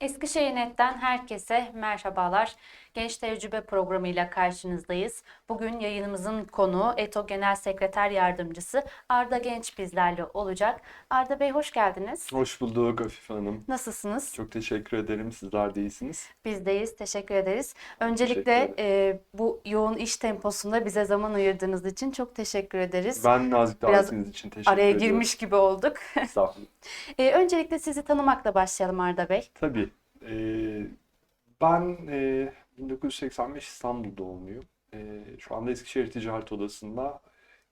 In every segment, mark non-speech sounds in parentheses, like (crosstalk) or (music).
Eskişehir Net'ten herkese merhabalar. Genç Tecrübe programıyla karşınızdayız. Bugün yayınımızın konuğu ETO Genel Sekreter Yardımcısı Arda Genç bizlerle olacak. Arda Bey hoş geldiniz. Hoş bulduk Afife Hanım. Nasılsınız? Çok teşekkür ederim. Sizler de iyisiniz. Bizdeyiz. Teşekkür ederiz. Öncelikle Teşekkür e, bu yoğun iş temposunda bize zaman ayırdığınız için çok teşekkür ederiz. Ben nazik davetiniz için teşekkür Araya ediyorum. girmiş gibi olduk. Estağfurullah. (laughs) E, öncelikle sizi tanımakla başlayalım Arda Bey. Tabii. Ee, ben e, 1985 İstanbul doğumluyum. Ee, şu anda Eskişehir Ticaret Odası'nda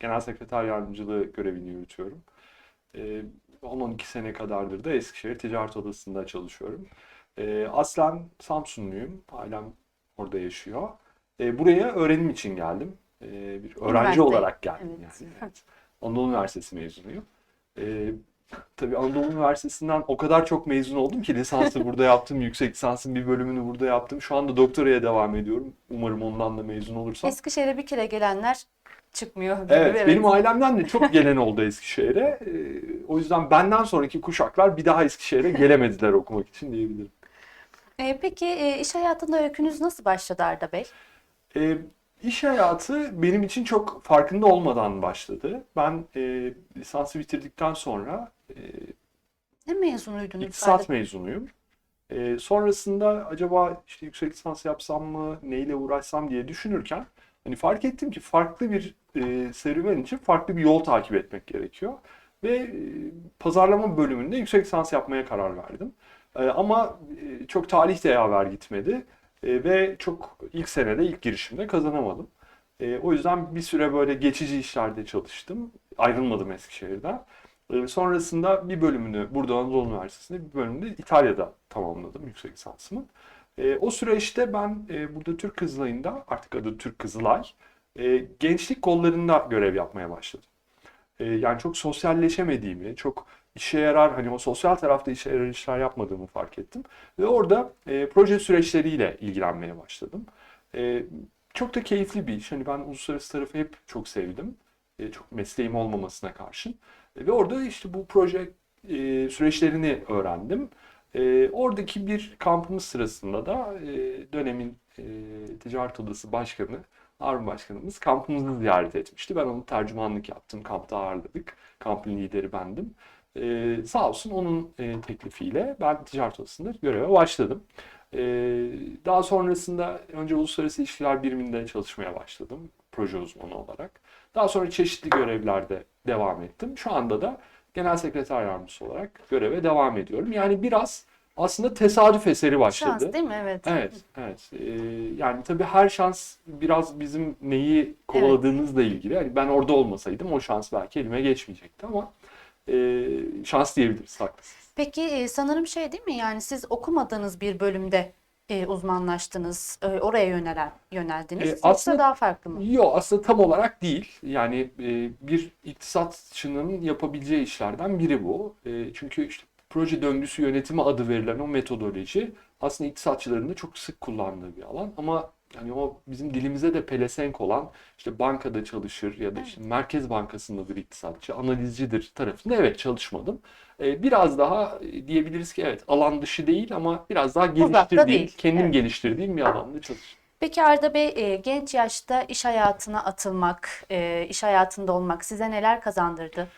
Genel Sekreter Yardımcılığı görevini yürütüyorum. Ee, 10-12 sene kadardır da Eskişehir Ticaret Odası'nda çalışıyorum. Ee, aslen Samsunluyum. Ailem orada yaşıyor. Ee, buraya öğrenim için geldim. Ee, bir öğrenci Üniversite, olarak geldim evet. yani. Evet. Anadolu Üniversitesi mezunuyum. Ee, (laughs) tabii Anadolu Üniversitesi'nden o kadar çok mezun oldum ki lisansı burada yaptım, yüksek lisansın bir bölümünü burada yaptım. Şu anda doktoraya devam ediyorum. Umarım ondan da mezun olursam. Eskişehir'e bir kere gelenler çıkmıyor gibi. Evet, benim ailemden de çok (laughs) gelen oldu Eskişehir'e. Ee, o yüzden benden sonraki kuşaklar bir daha Eskişehir'e gelemediler okumak için diyebilirim. E, peki e, iş hayatında öykünüz nasıl başladı Arda Bey? Ee, iş hayatı benim için çok farkında olmadan başladı. Ben e, lisansı bitirdikten sonra e, Ne mezunuydunuz İktisat mezunuyum. Ee, sonrasında acaba işte yüksek lisans yapsam mı, neyle uğraşsam diye düşünürken hani fark ettim ki farklı bir e, serüven için farklı bir yol takip etmek gerekiyor. Ve e, pazarlama bölümünde yüksek lisans yapmaya karar verdim. E, ama e, çok talih de yaver gitmedi. E, ve çok ilk senede, ilk girişimde kazanamadım. E, o yüzden bir süre böyle geçici işlerde çalıştım. Ayrılmadım Eskişehir'den. Ee, Sonrasında bir bölümünü burada Anadolu Üniversitesi'nde bir bölümünü İtalya'da tamamladım yüksek lisansımı. Ee, o süreçte ben e, burada Türk Kızılay'ında artık adı Türk Kızılay e, gençlik kollarında görev yapmaya başladım. E, yani çok sosyalleşemediğimi, çok işe yarar hani o sosyal tarafta işe yarar işler yapmadığımı fark ettim. Ve orada proje süreçleriyle ilgilenmeye başladım. Çok da keyifli bir iş. Hani ben uluslararası tarafı hep çok sevdim. Çok mesleğim olmamasına karşın. Ve orada işte bu proje e, süreçlerini öğrendim. E, oradaki bir kampımız sırasında da e, dönemin e, ticaret odası başkanı, Harun Başkanımız kampımızı ziyaret etmişti. Ben onun tercümanlık yaptım, kampta ağırladık. Kampın lideri bendim. E, sağ olsun onun e, teklifiyle ben ticaret odasında göreve başladım. E, daha sonrasında önce uluslararası ilişkiler biriminde çalışmaya başladım proje uzmanı olarak. Daha sonra çeşitli görevlerde devam ettim. Şu anda da genel sekreter yardımcısı olarak göreve devam ediyorum. Yani biraz aslında tesadüf eseri başladı. Şans değil mi? Evet. Evet, evet. Ee, yani tabii her şans biraz bizim neyi kovaladığımızla ilgili. Yani ben orada olmasaydım o şans belki elime geçmeyecekti ama e, şans diyebiliriz, haklısınız. Peki e, sanırım şey değil mi? Yani siz okumadığınız bir bölümde e, uzmanlaştınız, e, oraya yönelen yöneldiniz. E, Yoksa aslında- daha farklı mı? Yok aslında tam olarak değil. Yani e, bir iktisatçının yapabileceği işlerden biri bu. E, çünkü işte proje döngüsü yönetimi adı verilen o metodoloji aslında iktisatçıların da çok sık kullandığı bir alan. Ama hani o bizim dilimize de pelesenk olan işte bankada çalışır ya da işte Merkez Bankası'ndadır iktisatçı, analizcidir tarafında evet çalışmadım. E, biraz daha e, diyebiliriz ki evet alan dışı değil ama biraz daha geliştirdiğim, değil. kendim Evet. geliştirdiğim bir alanda çalıştım. Peki Arda Bey, e, genç yaşta iş hayatına atılmak, e, iş hayatında olmak size neler kazandırdı?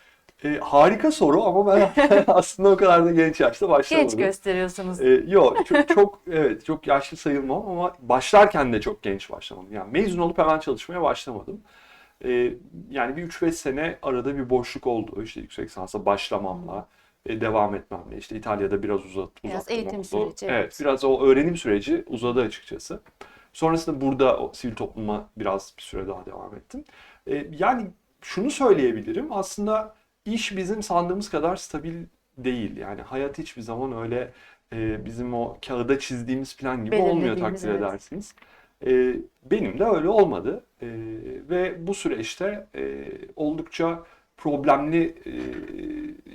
E, harika soru ama ben (laughs) aslında o kadar da genç yaşta başlamadım. Genç gösteriyorsunuz. E, yok çok, çok evet çok yaşlı sayılmam ama başlarken de çok genç başlamadım. Yani mezun olup hemen çalışmaya başlamadım. E, yani bir 3-5 sene arada bir boşluk oldu. İşte yüksek lisansa başlamamla, e, devam etmemle. İşte İtalya'da biraz uzat, Biraz uzattım eğitim oldu. süreci, evet. Evet, biraz o öğrenim süreci uzadı açıkçası. Sonrasında burada o sivil topluma biraz bir süre daha devam ettim. E, yani şunu söyleyebilirim. Aslında iş bizim sandığımız kadar stabil değil. Yani hayat hiçbir zaman öyle e, bizim o kağıda çizdiğimiz plan gibi olmuyor takdir evet. edersiniz. E, benim de öyle olmadı. E, ve bu süreçte e, oldukça problemli e,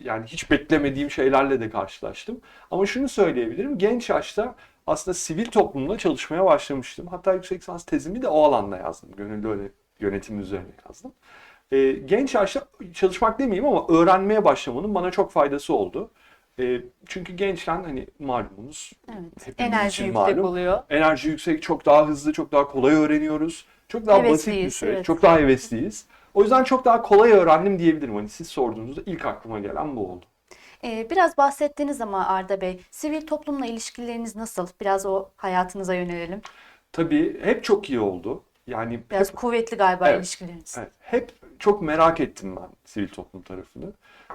yani hiç beklemediğim şeylerle de karşılaştım. Ama şunu söyleyebilirim. Genç yaşta aslında sivil toplumda çalışmaya başlamıştım. Hatta yüksek lisans tezimi de o alanda yazdım. Gönüllü öyle yönetim üzerine yazdım. E, genç yaşta çalışmak demeyeyim ama öğrenmeye başlamanın bana çok faydası oldu. E, çünkü gençken hani malumunuz Evet. hepimiz Enerji için yüksek malum. oluyor. enerji yüksek, çok daha hızlı, çok daha kolay öğreniyoruz. Çok daha basit bir Hevesliyiz, süreç, evet. çok daha hevesliyiz. O yüzden çok daha kolay öğrendim diyebilirim. Hani siz sorduğunuzda ilk aklıma gelen bu oldu. Ee, biraz bahsettiniz ama Arda Bey, sivil toplumla ilişkileriniz nasıl? Biraz o hayatınıza yönelelim. Tabii hep çok iyi oldu. Yani Biraz hep, kuvvetli galiba Evet. ilişkileriniz. evet, hep çok merak ettim ben sivil toplum tarafını.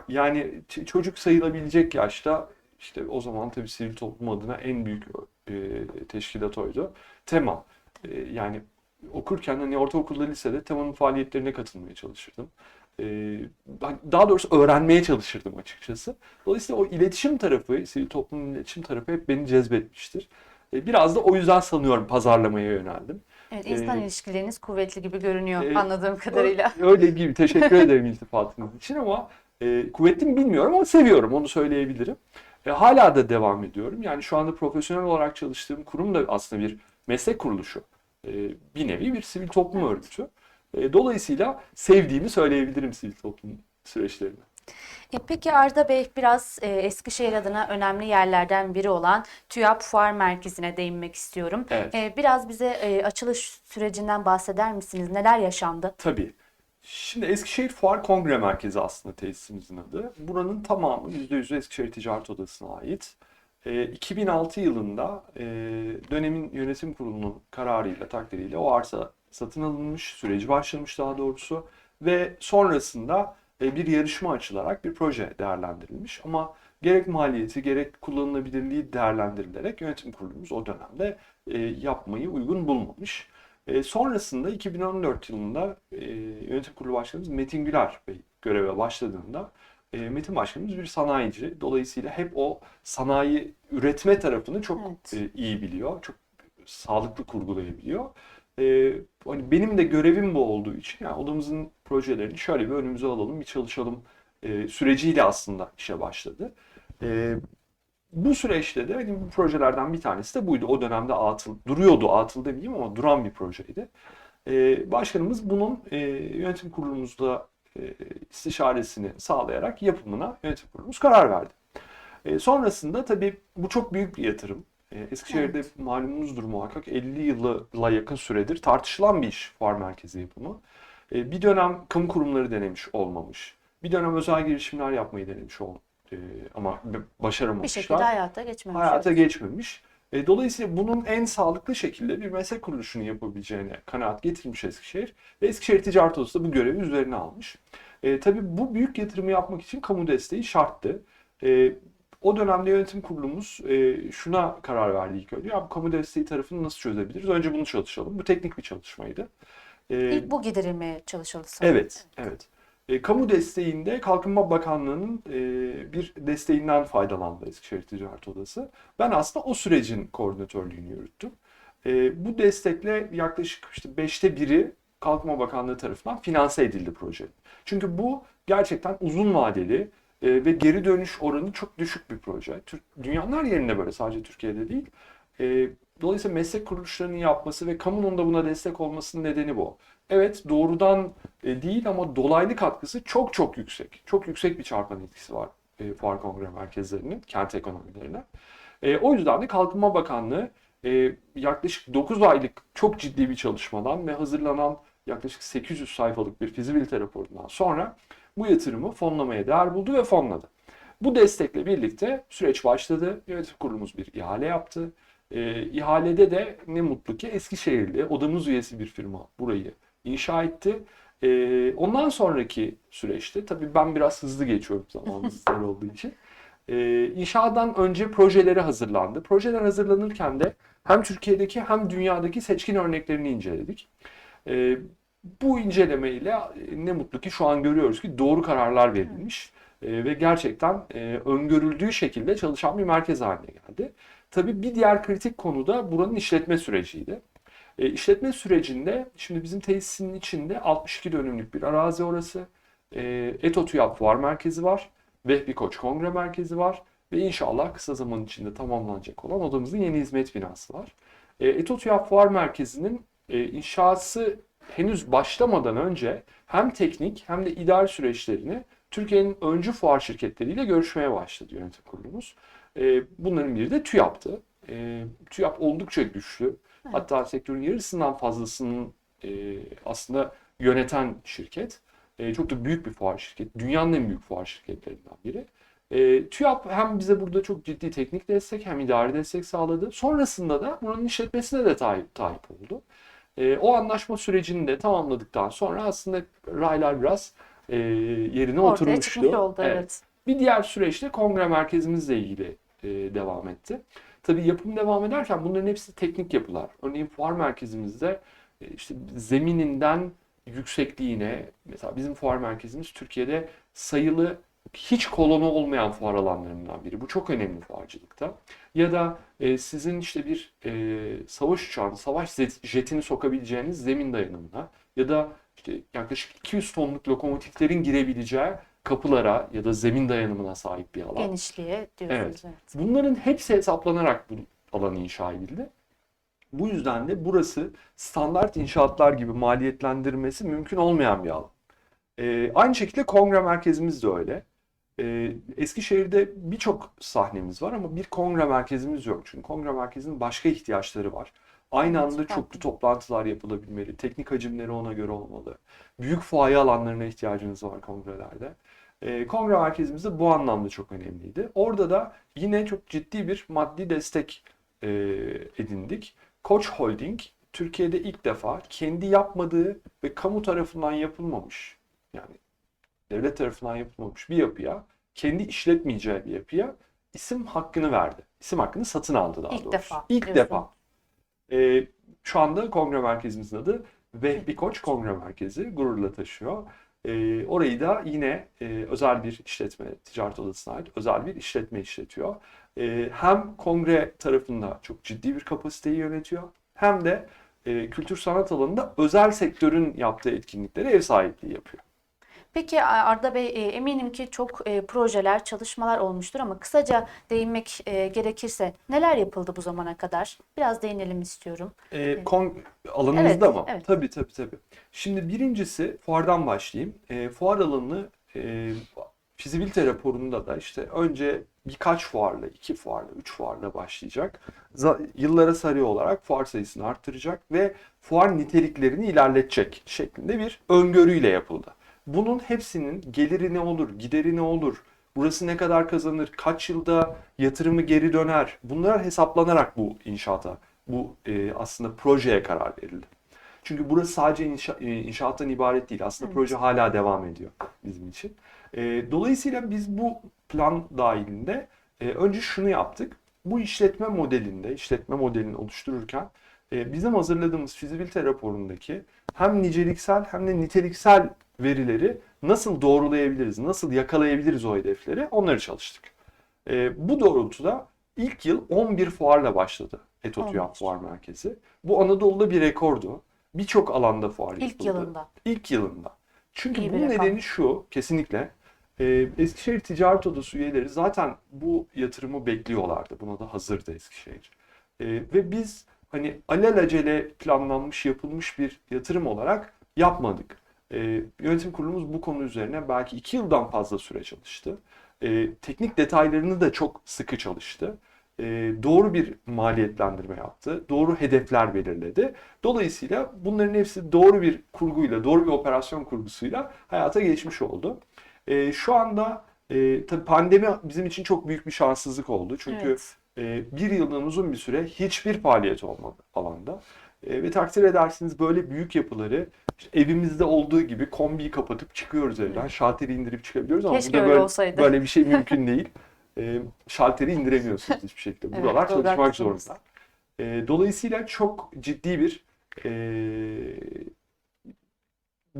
Yani çocuk sayılabilecek yaşta işte o zaman tabii sivil toplum adına en büyük e, teşkilat oydu. Tema. E, yani okurken hani ortaokulda lisede Tema'nın faaliyetlerine katılmaya çalışırdım. E, daha doğrusu öğrenmeye çalışırdım açıkçası. Dolayısıyla o iletişim tarafı, sivil toplumun iletişim tarafı hep beni cezbetmiştir. E, biraz da o yüzden sanıyorum pazarlamaya yöneldim. Evet, insan Ee, ilişkileriniz kuvvetli gibi görünüyor e, anladığım kadarıyla. (laughs) Öyle gibi. Teşekkür ederim iltifatınız için ama e, kuvvetli mi bilmiyorum ama seviyorum. Onu söyleyebilirim. E, hala da devam ediyorum. Yani şu anda profesyonel olarak çalıştığım kurum da aslında bir meslek kuruluşu. E, bir nevi bir sivil toplum örgütü. E, dolayısıyla sevdiğimi söyleyebilirim sivil toplum süreçlerini. E, peki Arda Bey biraz e, Eskişehir adına önemli yerlerden biri olan TÜYAP Fuar Merkezi'ne değinmek istiyorum. Evet. E, biraz bize e, açılış sürecinden bahseder misiniz? Neler yaşandı? Tabii. Şimdi Eskişehir Fuar Kongre Merkezi aslında tesisimizin adı. Buranın tamamı %100 Eskişehir Ticaret Odası'na ait. Ee, 2006 yılında e, dönemin yönetim kurulunun kararıyla, takdiriyle o arsa satın alınmış, süreci başlamış daha doğrusu. Ve sonrasında e, bir yarışma açılarak bir proje değerlendirilmiş. Ama gerek maliyeti gerek kullanılabilirliği değerlendirilerek yönetim kurulumuz o dönemde e, yapmayı uygun bulmamış. E, sonrasında 2014 yılında e, yönetim kurulu başkanımız Metin Güler Bey göreve başladığında e, Metin başkanımız bir sanayici. Dolayısıyla hep o sanayi üretme tarafını çok Evet. e, iyi biliyor. Çok sağlıklı kurgulayabiliyor. E, hani benim de görevim bu olduğu için yani odamızın projelerini şöyle bir önümüze alalım, bir çalışalım e, süreciyle aslında işe başladı. E, bu süreçte de hani bu projelerden bir tanesi de buydu. O dönemde atıl, duruyordu atıl demeyeyim ama duran bir projeydi. Ee, başkanımız bunun e, yönetim kurulumuzda e, istişaresini sağlayarak yapımına yönetim kurulumuz karar verdi. E, sonrasında tabii bu çok büyük bir yatırım. E, Eskişehir'de malumunuzdur muhakkak 50 yıla yakın süredir tartışılan bir iş fuar merkezi yapımı. E, bir dönem kamu kurumları denemiş olmamış. Bir dönem özel girişimler yapmayı denemiş ol, e, ama Bir başaramamışlar şekilde hayata geçmemiş. hayata evet. geçmemiş. E, dolayısıyla bunun en sağlıklı şekilde bir meslek kuruluşunu yapabileceğine kanaat getirmiş Eskişehir. Ve Eskişehir Ticaret Odası da bu görevi üzerine almış. E, tabii bu büyük yatırımı yapmak için kamu desteği şarttı. E, o dönemde yönetim kurulumuz e, şuna karar verdi ilk önce. Ya bu kamu desteği tarafını nasıl çözebiliriz? Önce bunu çalışalım. Bu teknik bir çalışmaydı. E, İlk bu giderilmeye çalışıldı sanırım. Evet, evet. E, kamu desteğinde Kalkınma Bakanlığı'nın e, bir desteğinden faydalandı Eskişehir Ticaret Odası. Ben aslında o sürecin koordinatörlüğünü yürüttüm. E, bu destekle yaklaşık işte beşte biri Kalkınma Bakanlığı tarafından finanse edildi proje. Çünkü bu gerçekten uzun vadeli e, ve geri dönüş oranı çok düşük bir proje. Türk, dünyanın her yerinde böyle sadece Türkiye'de değil. E, dolayısıyla meslek kuruluşlarının yapması ve kamunun da buna destek olmasının nedeni bu. Evet doğrudan e, değil ama dolaylı katkısı çok çok yüksek. Çok yüksek bir çarpan etkisi var e, fuar kongre merkezlerinin, kent ekonomilerine. E, o yüzden de Kalkınma Bakanlığı e, yaklaşık 9 aylık çok ciddi bir çalışmadan ve hazırlanan yaklaşık 800 sayfalık bir fizibilite raporundan sonra bu yatırımı fonlamaya değer buldu ve fonladı. Bu destekle birlikte süreç başladı. Yönetim kurulumuz bir ihale yaptı. E, ihalede de ne mutlu ki Eskişehirli odamız üyesi bir firma burayı inşa etti. E, ondan sonraki süreçte tabii ben biraz hızlı geçiyorum zamanımız (laughs) olduğu için. E, inşaattan önce projeleri hazırlandı. Projeler hazırlanırken de hem Türkiye'deki hem dünyadaki seçkin örneklerini inceledik. E, bu incelemeyle e, ne mutlu ki şu an görüyoruz ki doğru kararlar verilmiş E, ve gerçekten e, öngörüldüğü şekilde çalışan bir merkez haline geldi. Tabii bir diğer kritik konu da buranın işletme süreciydi. E, işletme sürecinde şimdi bizim tesisinin içinde 62 dönümlük bir arazi orası. E, Eto Fuar Merkezi var. Vehbi Koç Kongre Merkezi var. Ve inşallah kısa zaman içinde tamamlanacak olan odamızın yeni hizmet binası var. E, Eto Fuar Merkezi'nin e, inşası henüz başlamadan önce hem teknik hem de idari süreçlerini Türkiye'nin öncü fuar şirketleriyle görüşmeye başladı yönetim kurulumuz. E, bunların biri de TÜYAP'tı. E, TÜYAP oldukça güçlü. Hatta sektörün yarısından fazlasının e, aslında yöneten şirket. E, çok da büyük bir fuar şirketi. Dünyanın en büyük fuar şirketlerinden biri. E, TÜYAP hem bize burada çok ciddi teknik destek hem idari destek sağladı. Sonrasında da buranın işletmesine de talip, talip oldu. E, o anlaşma sürecini de tamamladıktan sonra aslında raylar biraz e, yerine Ortaya oturmuştu. oldu evet. Bir diğer süreçte kongre merkezimizle ilgili e, devam etti. Tabii yapım devam ederken bunların hepsi teknik yapılar. Örneğin fuar merkezimizde e, işte zemininden yüksekliğine, mesela bizim fuar merkezimiz Türkiye'de sayılı hiç kolonu olmayan fuar alanlarından biri. Bu çok önemli fuarcılıkta. Ya da e, sizin işte bir e, savaş uçağını, savaş jet- jetini sokabileceğiniz zemin dayanımına ya da işte yaklaşık 200 tonluk lokomotiflerin girebileceği kapılara ya da zemin dayanımına sahip bir alan. Genişliğe diyorsunuz. Evet. Evet. Bunların hepsi hesaplanarak bu alan inşa edildi. Bu yüzden de burası standart inşaatlar gibi maliyetlendirmesi mümkün olmayan bir alan. Ee, aynı şekilde kongre merkezimiz de öyle. Ee, Eskişehir'de birçok sahnemiz var ama bir kongre merkezimiz yok. Çünkü kongre merkezinin başka ihtiyaçları var. Aynı anda çoklu toplantılar yapılabilmeli. Teknik hacimleri ona göre olmalı. Büyük fuaye alanlarına ihtiyacınız var kongrelerde. E, kongre merkezimiz de bu anlamda çok önemliydi. Orada da yine çok ciddi bir maddi destek e, edindik. Koç Holding Türkiye'de ilk defa kendi yapmadığı ve kamu tarafından yapılmamış yani devlet tarafından yapılmamış bir yapıya kendi işletmeyeceği bir yapıya isim hakkını verdi. İsim hakkını satın aldı daha İlk doğrusu. defa İlk diyorsun. defa. E, şu anda kongre merkezimizin adı Vehbi Koç Kongre Merkezi gururla taşıyor. E, orayı da yine e, özel bir işletme, ticaret odasına ait özel bir işletme işletiyor. E, hem kongre tarafında çok ciddi bir kapasiteyi yönetiyor hem de e, kültür sanat alanında özel sektörün yaptığı etkinliklere ev sahipliği yapıyor. Peki Arda Bey e, eminim ki çok e, projeler, çalışmalar olmuştur ama kısaca değinmek e, gerekirse neler yapıldı bu zamana kadar? Biraz değinelim istiyorum. E, kon alanımızda Evet, mı? evet. Tabii tabii tabii. Şimdi birincisi fuardan başlayayım. E, fuar alanını e, fizibilite raporunda da işte önce birkaç fuarla, iki fuarla, üç fuarla başlayacak. Yıllara sarı olarak fuar sayısını arttıracak ve fuar niteliklerini ilerletecek şeklinde bir öngörüyle yapıldı. Bunun hepsinin geliri ne olur, gideri ne olur, burası ne kadar kazanır, kaç yılda yatırımı geri döner, bunlar hesaplanarak bu inşaata, bu e, aslında projeye karar verildi. Çünkü burası sadece inşa- e, inşaattan ibaret değil. Aslında Evet. proje hala devam ediyor bizim için. E, dolayısıyla biz bu plan dahilinde e, önce şunu yaptık. Bu işletme modelinde, işletme modelini oluştururken e, bizim hazırladığımız fizibilite raporundaki hem niceliksel hem de niteliksel verileri nasıl doğrulayabiliriz, nasıl yakalayabiliriz o hedefleri onları çalıştık. E, bu doğrultuda ilk yıl 11 fuarla başladı Eto TÜYAP 11. Fuar Merkezi. Bu Anadolu'da bir rekordu. Birçok alanda fuar yapıldı. İlk yılında. İlk yılında. Çünkü İyi bunun nedeni şu, kesinlikle. e, Eskişehir Ticaret Odası üyeleri zaten bu yatırımı bekliyorlardı. Buna da hazırdı Eskişehir. E, ve biz hani alelacele planlanmış, yapılmış bir yatırım olarak yapmadık. E, yönetim kurulumuz bu konu üzerine belki iki yıldan fazla süre çalıştı. E, teknik detaylarını da çok sıkı çalıştı. E, doğru bir maliyetlendirme yaptı. Doğru hedefler belirledi. Dolayısıyla bunların hepsi doğru bir kurguyla, doğru bir operasyon kurgusuyla hayata geçmiş oldu. E, şu anda e, tabii pandemi bizim için çok büyük bir şanssızlık oldu. Çünkü Evet. e, bir yıldan uzun bir süre hiçbir faaliyet olmadı alanda. E, ve takdir edersiniz böyle büyük yapıları işte evimizde olduğu gibi kombiyi kapatıp çıkıyoruz evden. Şalteri indirip çıkabiliyoruz ama Keşke burada öyle böyle, olsaydı. böyle bir şey (laughs) mümkün değil. E, şalteri indiremiyorsunuz hiçbir şekilde. Evet, Buralar çalışmak zorunda. E, dolayısıyla çok ciddi bir e,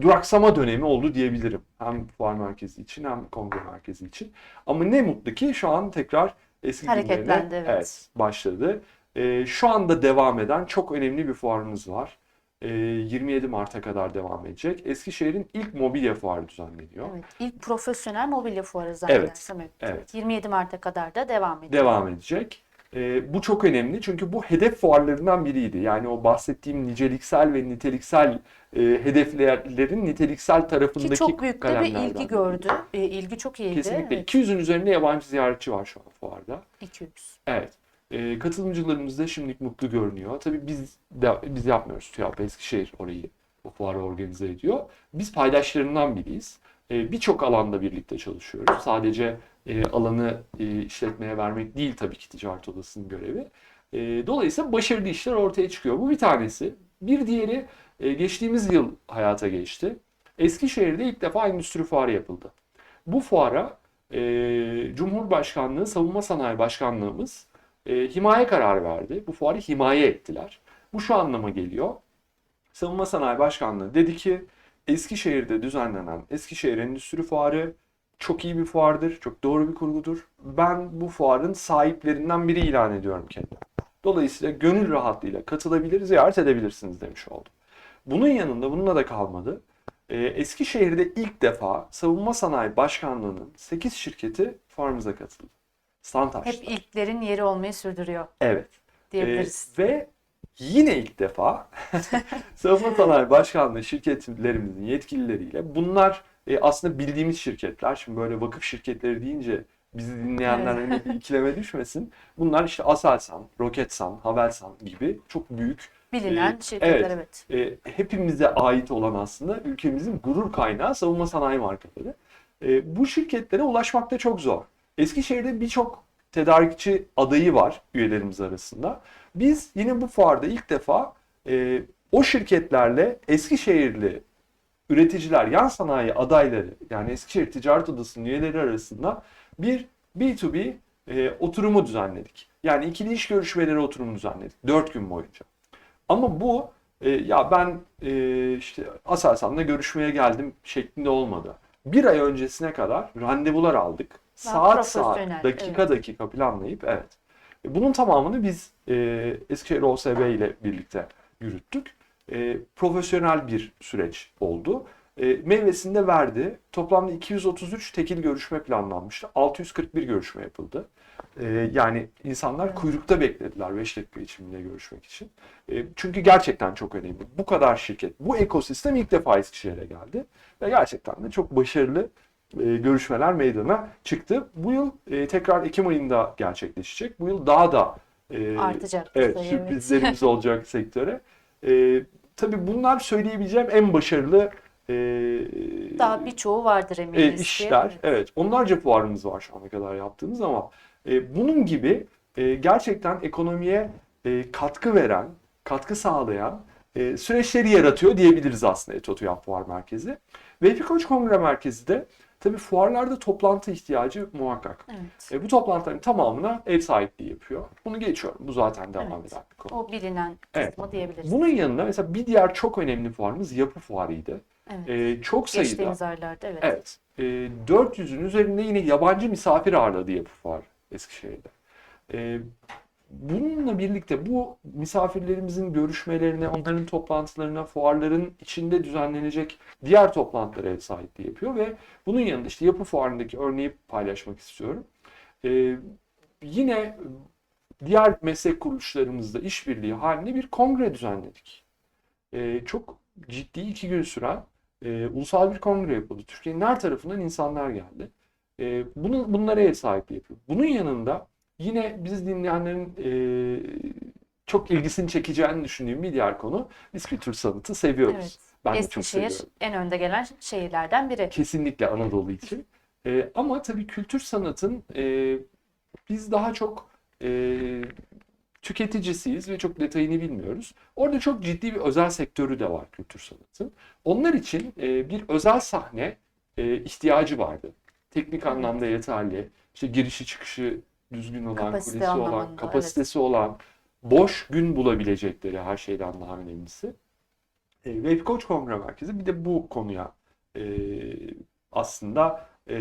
duraksama dönemi oldu diyebilirim. Hem fuar merkezi için hem kongre merkezi için. Ama ne mutlu ki şu an tekrar eski Hareketlendi, günlerine evet. başladı. Ee, şu anda devam eden çok önemli bir fuarımız var. Ee, 27 Mart'a kadar devam edecek. Eskişehir'in ilk mobilya fuarı düzenleniyor. Evet. İlk profesyonel mobilya fuarı zannedersem. Evet. evet. 27 Mart'a kadar da devam ediyor. Devam edecek. E, bu çok önemli çünkü bu hedef fuarlarından biriydi. Yani o bahsettiğim niceliksel ve niteliksel e, hedeflerin niteliksel tarafındaki Ki çok büyük de bir ilgi gördü. E, ilgi çok iyiydi. Kesinlikle. Evet. 200'ün üzerinde yabancı ziyaretçi var şu an fuarda. 200. Evet. E, katılımcılarımız da şimdilik mutlu görünüyor. Tabii biz de, biz yapmıyoruz TÜYAP. Eskişehir orayı bu fuarı organize ediyor. Biz paydaşlarından biriyiz. E, Birçok alanda birlikte çalışıyoruz. Sadece e, alanı e, işletmeye vermek değil tabii ki ticaret odasının görevi. E, dolayısıyla başarılı işler ortaya çıkıyor. Bu bir tanesi. Bir diğeri e, geçtiğimiz yıl hayata geçti. Eskişehir'de ilk defa endüstri fuarı yapıldı. Bu fuara e, Cumhurbaşkanlığı Savunma Sanayi Başkanlığımız e, himaye kararı verdi. Bu fuarı himaye ettiler. Bu şu anlama geliyor. Savunma Sanayi Başkanlığı dedi ki Eskişehir'de düzenlenen Eskişehir Endüstri Fuarı çok iyi bir fuardır, çok doğru bir kurgudur. Ben bu fuarın sahiplerinden biri ilan ediyorum kendimi. Dolayısıyla gönül rahatlığıyla katılabilir, ziyaret edebilirsiniz demiş oldu. Bunun yanında bununla da kalmadı. Ee, Eskişehir'de ilk defa Savunma Sanayi Başkanlığı'nın 8 şirketi fuarımıza katıldı. Stand açtılar. Hep ilklerin yeri olmayı sürdürüyor Evet. diyebiliriz. Ee, ve yine ilk defa (laughs) Savunma Sanayi Başkanlığı şirketlerimizin yetkilileriyle bunlar e, aslında bildiğimiz şirketler. Şimdi böyle vakıf şirketleri deyince bizi dinleyenler Evet. hani ikileme düşmesin. Bunlar işte Aselsan, Roketsan, Havelsan gibi çok büyük Bilinen e, şirketler evet. evet. e, hepimize ait olan aslında ülkemizin gurur kaynağı savunma sanayi markaları. E, bu şirketlere ulaşmak da çok zor. Eskişehir'de birçok tedarikçi adayı var üyelerimiz arasında. Biz yine bu fuarda ilk defa e, o şirketlerle Eskişehirli üreticiler, yan sanayi adayları yani Eskişehir Ticaret Odası'nın üyeleri arasında bir B2B e, oturumu düzenledik. Yani ikili iş görüşmeleri oturumu düzenledik. Dört gün boyunca. Ama bu e, ya ben e, işte Aselsan'la görüşmeye geldim şeklinde olmadı. Bir ay öncesine kadar randevular aldık. Saat saat, dakika evet. dakika planlayıp evet. E, Bunun tamamını biz e, Eskişehir OSB ile birlikte yürüttük. E, profesyonel bir süreç oldu. E, meyvesini de verdi. Toplamda 233 tekil görüşme planlanmıştı. 641 görüşme yapıldı. E, yani insanlar kuyrukta beklediler 5 dakika içinde görüşmek için. E, çünkü gerçekten çok önemli. Bu kadar şirket, bu ekosistem ilk defa Eskişehir'e geldi. Ve gerçekten de çok başarılı e, görüşmeler meydana çıktı. Bu yıl e, tekrar Ekim ayında gerçekleşecek. Bu yıl daha da e, Artacak evet, sürprizlerimiz (laughs) olacak sektöre. E, tabii bunlar söyleyebileceğim en başarılı e, Daha birçoğu vardır e, eminiz ki. işler. Evet. Onlarca fuarımız var şu ana kadar yaptığımız ama e, bunun gibi e, gerçekten ekonomiye e, katkı veren, katkı sağlayan e, süreçleri yaratıyor diyebiliriz aslında Etotuyan Fuar Merkezi. Vehbi Koç Kongre Merkezi de tabii fuarlarda toplantı ihtiyacı muhakkak. Evet. E, bu toplantıların tamamına ev sahipliği yapıyor. Bunu geçiyorum. Bu zaten devam Evet. eden bir konu. O bilinen Evet. kısmı diyebiliriz. Bunun yanında mesela bir diğer çok önemli fuarımız yapı fuarıydı. Evet. E, çok sayıda Geçtiğimiz aylarda evet. Evet. E, 400'ün üzerinde yine yabancı misafir ağırladı yapı fuarı Eskişehir'de. E, bununla birlikte bu misafirlerimizin görüşmelerine, onların toplantılarına, fuarların içinde düzenlenecek diğer toplantılara ev sahipliği yapıyor ve bunun yanında işte yapı fuarındaki örneği paylaşmak istiyorum. E, yine diğer meslek kuruluşlarımızla işbirliği halinde bir kongre düzenledik. E, çok ciddi iki gün süren e, ulusal bir kongre yapıldı. Türkiye'nin her tarafından insanlar geldi. E, bunu, bunlara ev sahipliği yapıyor. Bunun yanında yine biz dinleyenlerin e, çok ilgisini çekeceğini düşündüğüm bir diğer konu biz kültür sanatı seviyoruz. Evet. Ben de çok Eskişehir seviyorum. en önde gelen şehirlerden biri. Kesinlikle Anadolu için. E, ama tabii kültür sanatın e, biz daha çok e, tüketicisiyiz ve çok detayını bilmiyoruz. Orada çok ciddi bir özel sektörü de var kültür sanatın. Onlar için e, bir özel sahne e, ihtiyacı vardı. Teknik anlamda yeterli, işte girişi çıkışı düzgün olan, Kapasite kulesi olan, kapasitesi olan, boş gün bulabilecekleri her şeyden daha önemlisi. E, Wave Coach Kongre Merkezi bir de bu konuya e, aslında e,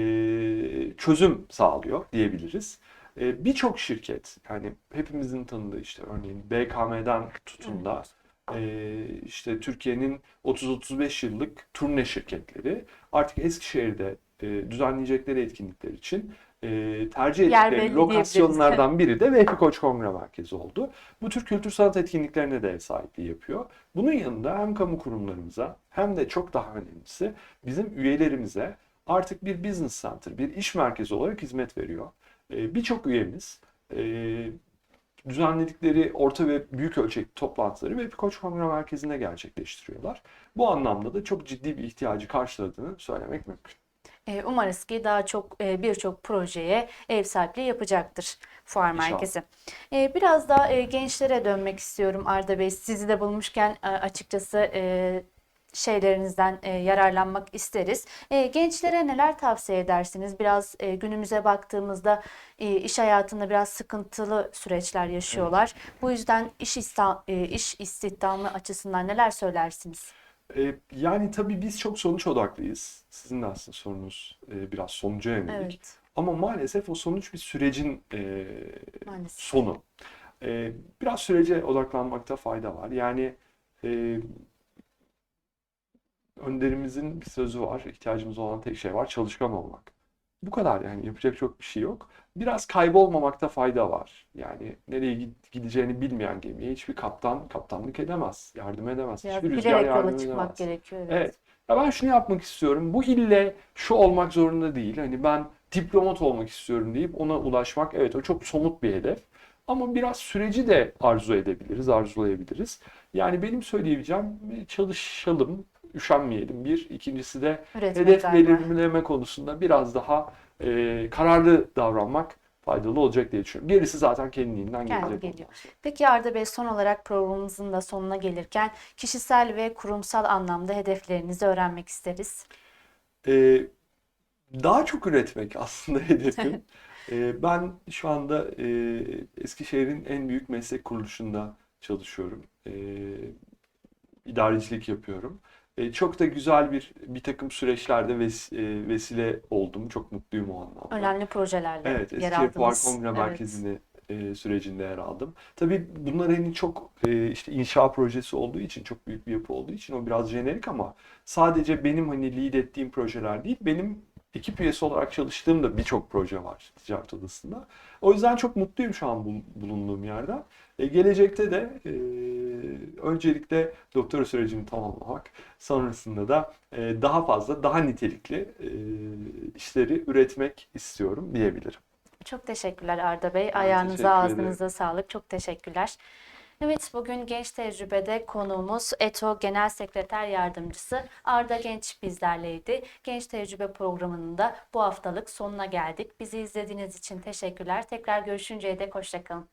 çözüm sağlıyor diyebiliriz. E, Birçok şirket yani hepimizin tanıdığı işte örneğin BKM'den tutun da e, işte Türkiye'nin 30-35 yıllık turne şirketleri artık Eskişehir'de e, düzenleyecekleri etkinlikler için e, tercih Yer ettikleri belli lokasyonlardan biri de Vehbi Koç Kongre Merkezi oldu. Bu tür kültür sanat etkinliklerine de ev sahipliği yapıyor. Bunun yanında hem kamu kurumlarımıza hem de çok daha önemlisi bizim üyelerimize artık bir business center, bir iş merkezi olarak hizmet veriyor. E, Birçok üyemiz e, düzenledikleri orta ve büyük ölçekli toplantıları Vehbi Koç Kongre Merkezi'nde gerçekleştiriyorlar. Bu anlamda da çok ciddi bir ihtiyacı karşıladığını söylemek mümkün. E, Umarız ki daha çok e, birçok projeye ev sahipliği yapacaktır fuar İnşallah. merkezi. E, Biraz da e, gençlere dönmek istiyorum Arda Bey. Sizi de bulmuşken e, açıkçası şeylerinizden e, yararlanmak isteriz. E, Gençlere neler tavsiye edersiniz? Biraz e, günümüze baktığımızda e, iş hayatında biraz sıkıntılı süreçler yaşıyorlar. Bu yüzden iş ista- e, iş istihdamı açısından neler söylersiniz? E, yani tabii biz çok sonuç odaklıyız. Sizin de aslında sorunuz e, biraz sonuca yönelik. Evet, Ama maalesef o sonuç bir sürecin e, maalesef. sonu. E, biraz sürece odaklanmakta fayda var. Yani e, önderimizin bir sözü var. İhtiyacımız olan tek şey var. Çalışkan olmak. Bu kadar yani yapacak çok bir şey yok. Biraz kaybolmamakta fayda var. Yani nereye gid- gideceğini bilmeyen gemiye hiçbir kaptan kaptanlık edemez, yardım edemez. Biraz Hiçbir rüzgar yardım yola çıkmak edemez. gerekiyor. Evet. Evet. Ya ben şunu yapmak istiyorum. Bu ille şu olmak zorunda değil. Hani ben diplomat olmak istiyorum deyip ona ulaşmak. Evet o çok somut bir hedef. Ama biraz süreci de arzu edebiliriz, arzulayabiliriz. Yani benim söyleyebileceğim çalışalım, üşenmeyelim. Bir, ikincisi de Üretmek hedef belirleme konusunda biraz daha e, kararlı davranmak faydalı olacak diye düşünüyorum. Gerisi zaten kendiliğinden Kendi gelecek. geliyor. Peki Arda Bey son olarak programımızın da sonuna gelirken kişisel ve kurumsal anlamda hedeflerinizi öğrenmek isteriz. Ee, daha çok üretmek aslında (laughs) hedefim. Ee, (laughs) ben şu anda e, Eskişehir'in en büyük meslek kuruluşunda çalışıyorum. Ee, idarecilik yapıyorum. Ee, çok da güzel bir bir takım süreçlerde ves- e, vesile oldum. Çok mutluyum o anlamda. Önemli projelerle Evet, yer Eskişehir Fuar aldınız. Kongre Evet. Merkezi'nde e, sürecinde yer aldım. Tabii bunlar hani çok e, işte inşa projesi olduğu için, çok büyük bir yapı olduğu için o biraz jenerik ama sadece benim hani lead ettiğim projeler değil, benim ekip üyesi olarak çalıştığım da birçok proje var ticaret odasında. O yüzden çok mutluyum şu an bul- bulunduğum yerden. E, gelecekte de e, öncelikle doktora sürecini tamamlamak, sonrasında da e, daha fazla, daha nitelikli e, işleri üretmek istiyorum diyebilirim. Çok teşekkürler Arda Bey. Ben Ayağınıza, teşekkür ağzınıza sağlık. Çok teşekkürler. Evet, bugün Genç Tecrübe'de konuğumuz ETO Genel Sekreter Yardımcısı Arda Genç bizlerleydi. Genç Tecrübe programının da bu haftalık sonuna geldik. Bizi izlediğiniz için teşekkürler. Tekrar görüşünceye dek hoşçakalın.